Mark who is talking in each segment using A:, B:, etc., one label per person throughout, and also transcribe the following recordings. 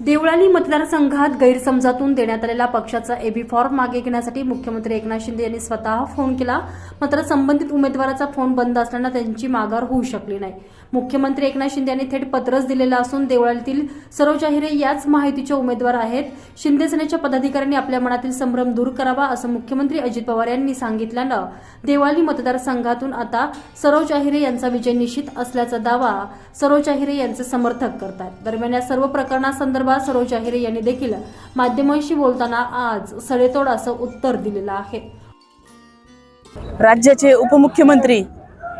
A: देवळाली मतदारसंघात गैरसमजातून देण्यात आलेला पक्षाचा एबी फॉर्म मागे घेण्यासाठी मुख्यमंत्री एकनाथ शिंदे यांनी स्वतः फोन केला. मात्र संबंधित उमेदवाराचा फोन बंद असल्यानं त्यांची माघार होऊ शकली नाही. मुख्यमंत्री एकनाथ शिंदे यांनी थेट पत्रच दिलेलं असून देवळालीतील सरोज अहिरे याच माहितीचे उमेदवार आहेत. शिंदे सेनेच्या पदाधिकाऱ्यांनी आपल्या मनातील संभ्रम दूर करावा असं मुख्यमंत्री अजित पवार यांनी सांगितल्यानं देवळाली मतदारसंघातून आता सरोज अहिरे यांचा विजय निश्चित असल्याचा दावा सरोज अहिरे यांचे समर्थक करतात. दरम्यान या सर्व प्रकरणासंदर्भात सरोज अहिरे यांनी देखील माध्यमांशी बोलताना आज सडेतोड असं उत्तर दिलेलं आहे.
B: राज्याचे उपमुख्यमंत्री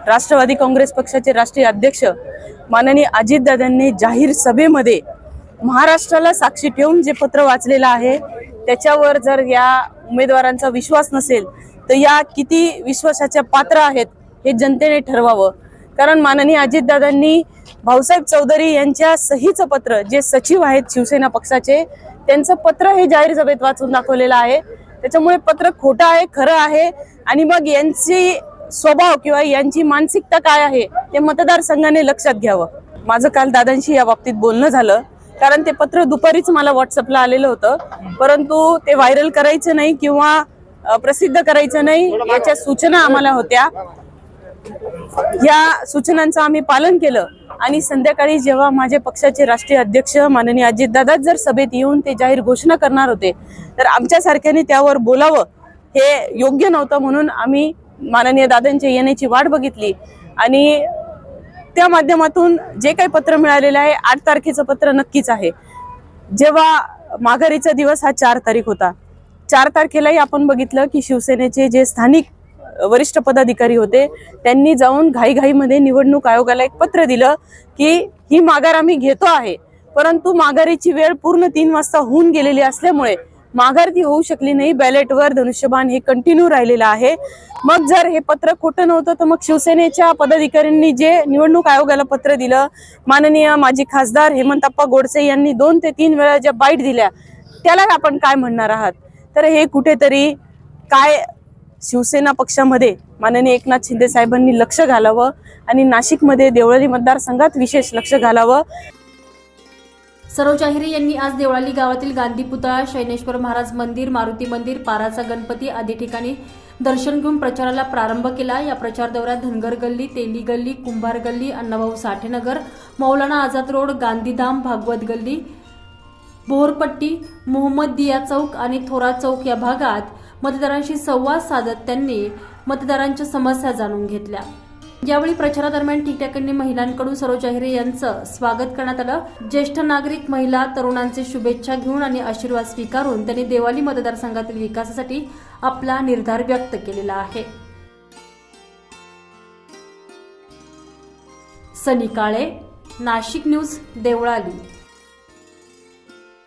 B: राष्ट्रवादी काँग्रेस पक्षाचे राष्ट्रीय अध्यक्ष माननीय अजितदादांनी जाहीर सभेमध्ये महाराष्ट्राला साक्षी ठेवून जे पत्र वाचलेलं आहे त्याच्यावर जर या उमेदवारांचा विश्वास नसेल तर या किती विश्वासाच्या पात्र आहेत हे जनतेने ठरवावं. कारण माननीय अजितदादांनी भाऊसाहेब चौधरी यांच्या सहीचं पत्र जे सचिव आहेत शिवसेना पक्षाचे त्यांचं पत्र हे जाहीर सभेत वाचून दाखवलेलं आहे. त्याच्यामुळे पत्र खोटं आहे खरं आहे आणि मग यांची स्वभाव किंवा यांची मानसिकता काय आहे ते मतदारसंघाने लक्षात घ्यावं. माझं काल दादांशी या बाबतीत बोलणं झालं. कारण ते पत्र दुपारीच मला व्हॉट्सअपला आलेलं होतं. परंतु ते व्हायरल करायचं नाही किंवा प्रसिद्ध करायचं नाही याच्या सूचना आम्हाला होत्या. या सूचनांचं आम्ही पालन केलं आणि संध्याकाळी जेव्हा माझे पक्षाचे राष्ट्रीय अध्यक्ष माननीय अजितदादाच जर सभेत येऊन ते जाहीर घोषणा करणार होते तर आमच्यासारख्याने त्यावर बोलावं हे योग्य नव्हतं म्हणून आम्ही माननीय दादांच्या येण्याची वाट बघितली. आणि त्या माध्यमातून जे काही पत्र मिळालेलं आहे आठ तारखेचं पत्र नक्कीच आहे. जेव्हा माघारीचा दिवस हा चार तारीख होता. चार तारखेलाही आपण बघितलं की शिवसेनेचे जे स्थानिक वरिष्ठ पदाधिकारी होते. त्यांनी जाऊन घाईघाईमध्ये निवडणूक आयोगाला एक पत्र दिलं की ही माघार आम्ही घेतो आहे. परंतु माघारीची वेळ पूर्ण तीन वाजता होऊन गेलेली असल्यामुळे माघार ती होऊ शकली नाही. बॅलेटवर धनुष्यबाण हे कंटिन्यू राहिलेलं आहे. मग जर हे पत्र खोटं नव्हतं तर मग शिवसेनेच्या पदाधिकाऱ्यांनी जे निवडणूक आयोगाला पत्र दिलं माननीय माजी खासदार हेमंतप्पा गोडसे यांनी दोन ते तीन वेळा ज्या बाईट दिल्या त्याला आपण काय म्हणणार आहात? तर हे कुठेतरी काय शिवसेना पक्षामध्ये माननीय एकनाथ शिंदे साहेबांनी लक्ष घालावं आणि नाशिकमध्ये देवळाली मतदारसंघात विशेष लक्ष घालावं.
A: सरोज अहिरे यांनी आज देवळाली गावातील गांधी पुतळा शैनेश्वर महाराज मंदिर मारुती मंदिर पाराचा गणपती आदी ठिकाणी दर्शन घेऊन प्रचाराला प्रारंभ केला. या प्रचार दौऱ्यात धनगर गल्ली तेली गल्ली कुंभार गल्ली अण्णाभाऊ साठेनगर मौलाना आझाद रोड गांधीधाम भागवत गल्ली बोहरपट्टी मोहम्मद दिया चौक आणि थोरा चौक या भागात मतदारांशी संवाद साधत त्यांनी मतदारांच्या समस्या जाणून घेतल्या. यावेळी प्रचारादरम्यान ठिकठिकाणी महिलांकडून सरोज अहिरे यांचं स्वागत करण्यात आलं. ज्येष्ठ नागरिक महिला तरुणांचे शुभेच्छा घेऊन आणि आशीर्वाद स्वीकारून त्यांनी देवाली मतदारसंघातील विकासासाठी आपला निर्धार व्यक्त केलेला आहे. सनी काळे नाशिक न्यूज देवळाली.